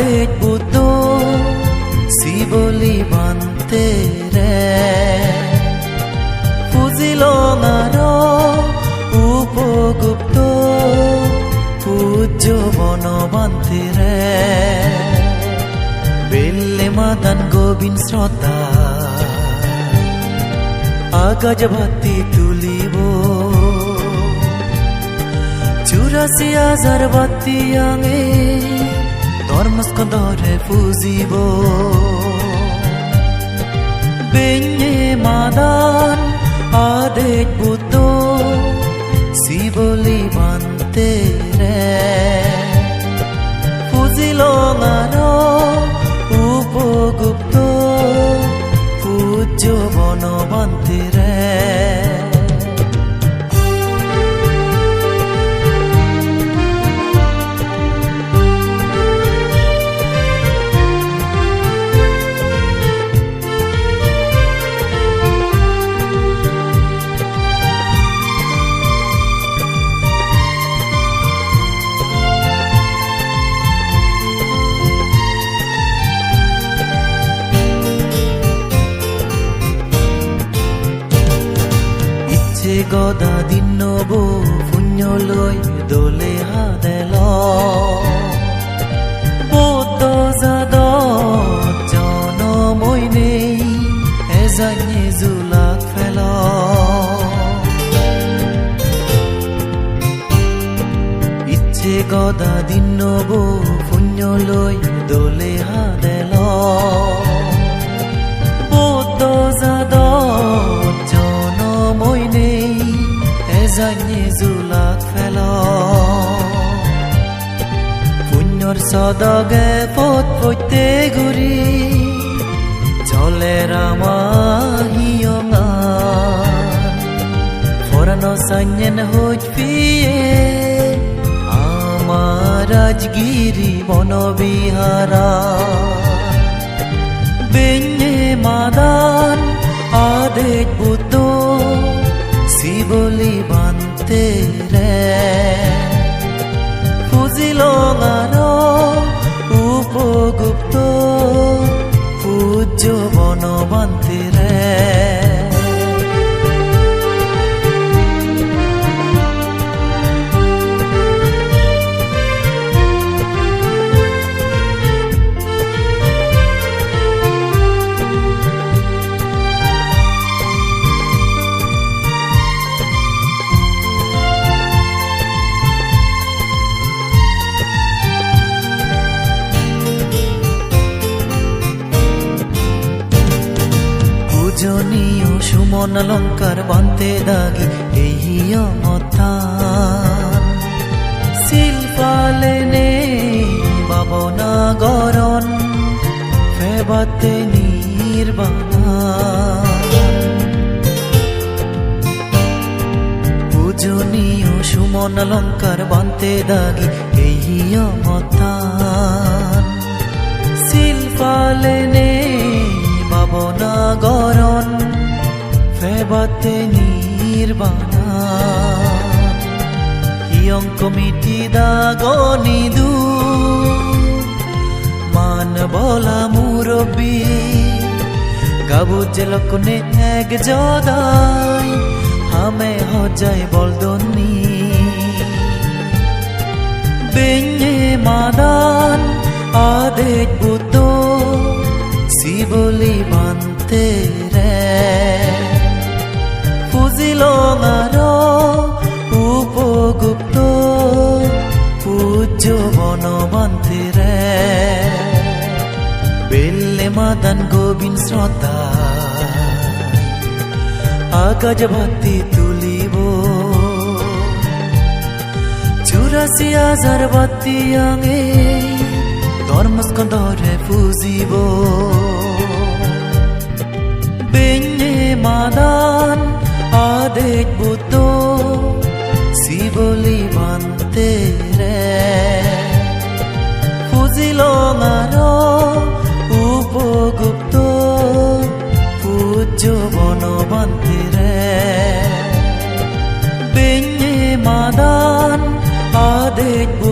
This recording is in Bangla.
দেখবুতো সিবলি বানতে রে ফুজিল নার উপগুপ্ত, পূজ্য বন বানতে রে বেল্লে মাদান গোবিন শ্রোতা, আকাশ ভাতি তুলিব। চুরাশি হাজার বাতি আঙে ধর্মস্কন্ধরে পুজিব বেঞ্জে মাদান আদেশ গদা দিন নবো পুণ্যলৈ দলে হাদেল। বৌদ্ধ জাদ জনমৈ নেই এজানে জোলাক ফেল। ইচ্ছে গদা দিন নবো পুণ্যলৈ দলে হাদেল। সদগে পথ পৈতে ঘূৰি চলে ৰামাহিয়ঙা ফরানো সাঞ্জন হোজ পিয়ে আমার রাজগিরি বনবিহারা বেঞ্জে মাদান, আদেশ বুদ্ধ। শিবলি বান্তে রে। ফুজিলঙার সুমন অলঙ্কার বান্তে দাগি এই মথান শিল্পালে নে বাবনা গরণ, ফেবাতে নির্বাণা। পূজনীয় সুমন অলঙ্কার বান্তে দাগি এই মথান হিয়ং কমিটি দাগনি দু মান বলা মুরব্বী গাবু জেলকনে এক জদাই, হামে হজাই বলদনি। বেঞ্জে মাদান আদেশ বুদ্ধ শিবলি বান্তে বেল্লে মাদান গোবিন শ্রদ্ধা আকাশ ভাতি তুলিব চুরাশি হাজার বাতি আঙে ধর্মস্কন্ধরে পুজিব বেঞ্জে মাদান আদেশ বুদ্ধ পূজ্য বনবান্তি রে বেঞ্জে মাদান বুদ্ধ